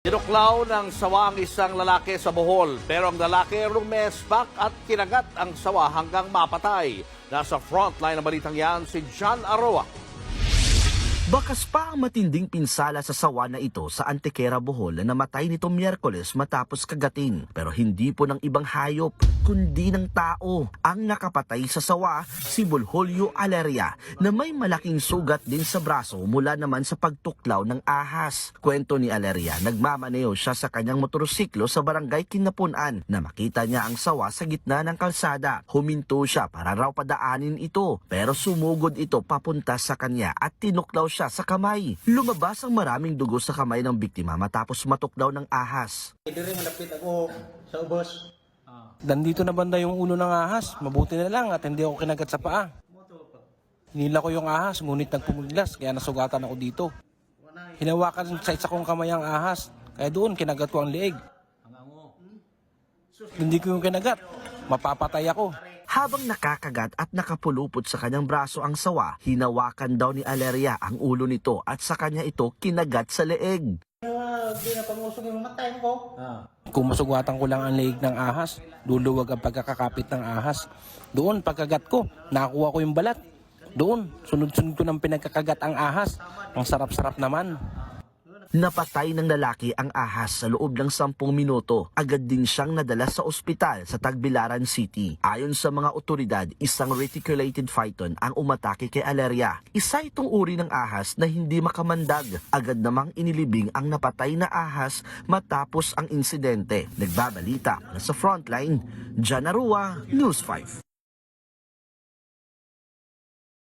Tinuklaw ng sawa ang isang lalaki sa Bohol pero ang lalaki rumesbak at kinagat ang sawa hanggang mapatay. Nasa frontline ng balitang yan si John Aroa. Bakas pa ang matinding pinsala sa sawa na ito sa Antequera, Bohol na namatay nito Miyerkules matapos kagatin. Pero hindi po ng ibang hayop, kundi ng tao. Ang nakapatay sa sawa, si Bulholio Aleria, na may malaking sugat din sa braso mula naman sa pagtuklaw ng ahas. Kwento ni Aleria, nagmamaneo siya sa kanyang motorsiklo sa barangay Kinapunan na makita niya ang sawa sa gitna ng kalsada. Huminto siya para raw padaanin ito, pero sumugod ito papunta sa kanya at tinuklaw siya sa kamay. Lumabas ang maraming dugo sa kamay ng biktima matapos matuklaw ng ahas. Diri malapit ako sa ubos. Nandito na banda yung ulo ng ahas. Mabuti na lang at hindi ako kinagat sa paa. Hinila ko yung ahas, ngunit nagpumuglas, kaya nasugatan ako dito. Hinawakan sa isa kong kamay ang ahas, kaya doon kinagat ko ang leeg. Hindi ko yung kinagat, mapapatay ako. Habang nakakagat at nakapulupot sa kanyang braso ang sawa, hinawakan daw ni Aleria ang ulo nito at sa kanya ito kinagat sa leeg. Ah, di na pamusog yung matay ko. Ah. Kung masugatan ko lang ang leeg ng ahas, luluwag ang pagkakakapit ng ahas. Doon, pagkagat ko, nakuha ko yung balat. Doon, sunod-sunod ko ng pinagkakagat ang ahas. Ang sarap-sarap naman. Napatay ng lalaki ang ahas sa loob ng 10 minuto. Agad din siyang nadala sa ospital sa Tagbilaran City. Ayon sa mga otoridad, isang reticulated phyton ang umatake kay Aleria. Isa itong uri ng ahas na hindi makamandag. Agad namang inilibing ang napatay na ahas matapos ang insidente. Nagbabalita na sa frontline, Janarua, News 5.